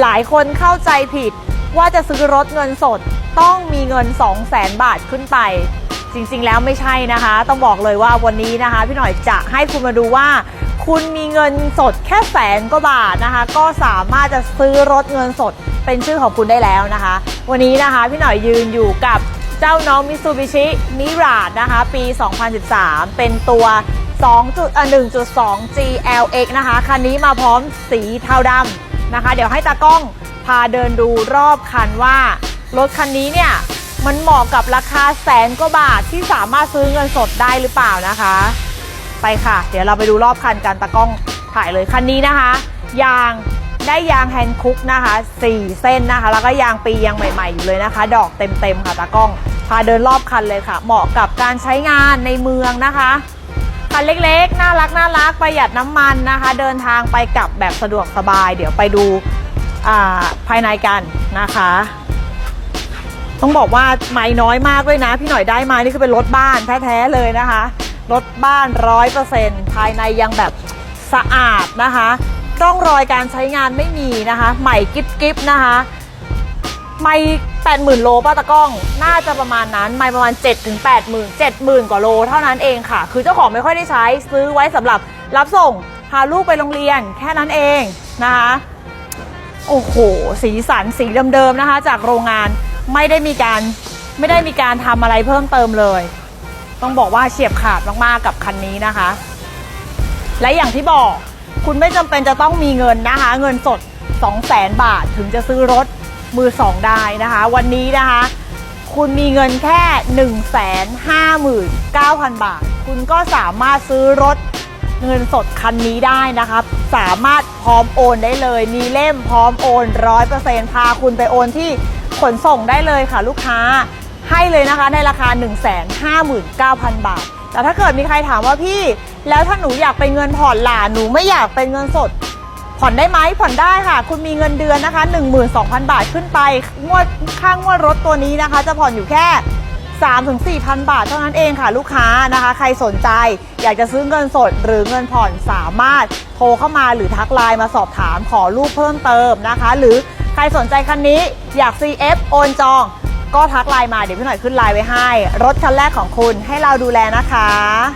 หลายคนเข้าใจผิดว่าจะซื้อรถเงินสดต้องมีเงิน 2 0 0แสนบาทขึ้นไป จริงๆแล้วไม่ใช่นะคะ ต้องบอกเลยว่าวันนี้นะคะ พี่หน่อยจะให้คุณมาดูว่า คุณมีเงินสดแค่แสนกว่าบาทนะคะ ก็สามารถจะซื้อรถเงินสดเป็นชื่อของคุณได้แล้วนะคะ วันนี้นะคะพี่หน่อยยืนอยู่กับเจ้าน้อง Mitsubishi Mirage นะคะ ปี 2013 เป็นตัว2จุดอะ1.2 GLX นะคะ คันนี้มาพร้อมสีเทาดำ นะคะ เดี๋ยวให้ตากล้องพาเดินดูรอบคันว่ารถคันนี้เนี่ยมันเหมาะกับราคาแสนกว่าบาทที่สามารถซื้อเงินสดได้หรือเปล่านะคะ ไปค่ะ เดี๋ยวเราไปดูรอบคันกันตากล้องถ่ายเลยคันนี้นะคะ ยางได้ยางแฮนด์คุกนะคะ4เส้นนะคะ แล้วก็ยางปียังใหม่ๆอยู่เลยนะคะ ดอกเต็มๆค่ะตากล้องพาเดินรอบคันเลยค่ะ เหมาะกับการใช้งานในเมืองนะคะ คันเล็กๆ น่ารักน่ารักประหยัดน้ำมันนะคะ เดินทางไปกลับแบบสะดวกสบาย เดี๋ยวไปดูภายในกันนะคะ ต้องบอกว่าไม่น้อยมากด้วยนะ พี่หน่อยได้มานี่คือเป็นรถบ้านแท้ๆเลยนะคะ รถบ้านร้อยเปอร์เซ็นต์ภายในยังแบบสะอาดนะคะร่องรอยการใช้งานไม่มีนะคะ ใหม่กิ๊บกิ๊บนะคะ ไม่แปดหมื่นโลป้าตะกล้อง น่าจะประมาณนั้น ไม่ประมาณ7จ็ดถึงแปดหมื่นเจ็ดหมื่นกว่าโลเท่านั้นเองค่ะ คือเจ้าของไม่ค่อยได้ใช้ซื้อไว้สำหรับรับส่งพาลูกไปโรงเรียนแค่นั้นเองนะคะ โอ้โห สีสันสีเดิมๆนะคะ จากโรงงานไม่ได้มีการไม่ได้มีการทำอะไรเพิ่มเติมเลย ต้องบอกว่าเฉียบขาดมากๆกับคันนี้นะคะ และอย่างที่บอกคุณไม่จำเป็นจะต้องมีเงินนะคะ เงินสด 2 0 0แสนบาทถึงจะซื้อรถ มือสองได้นะคะ วันนี้นะคะ คุณมีเงินแค่ 1 5 9 0 0 0 บาท คุณก็สามารถซื้อรถเงินสดคันนี้ได้นะครับ สามารถพร้อมโอนได้เลย มีเล่มพร้อมโอนร้อยเปอร์เซ็นต์พาคุณไปโอนที่ขนส่งได้เลยค่ะลูกค้าให้เลยนะคะในราคา 1 5 9 0 0 0 บาท แต่ถ้าเกิดมีใครถามว่าพี่ แล้วถ้าหนูอยากเป็นเงินผ่อนล่ะหนูไม่อยากเป็นเงินสด ผ่อนได้ไหมผ่อนได้ค่ะ คุณมีเงินเดือนนะคะ 12,000 บาทขึ้นไปงวดค่างวดรถตัวนี้นะคะ จะผ่อนอยู่แค่3ถึง4,000 บาทเท่านั้นเองค่ะ ลูกค้านะคะ ใครสนใจอยากจะซื้อเงินสดหรือเงินผ่อนสามารถโทรเข้ามาหรือทักไลน์มาสอบถามขอรูปเพิ่มเติมนะคะ หรือใครสนใจคันนี้อยาก CF โอนจอง ก็ทักไลน์มาเดี๋ยวพี่หน่อยขึ้นไลน์ไว้ให้ รถคันแรกของคุณให้เราดูแลนะคะ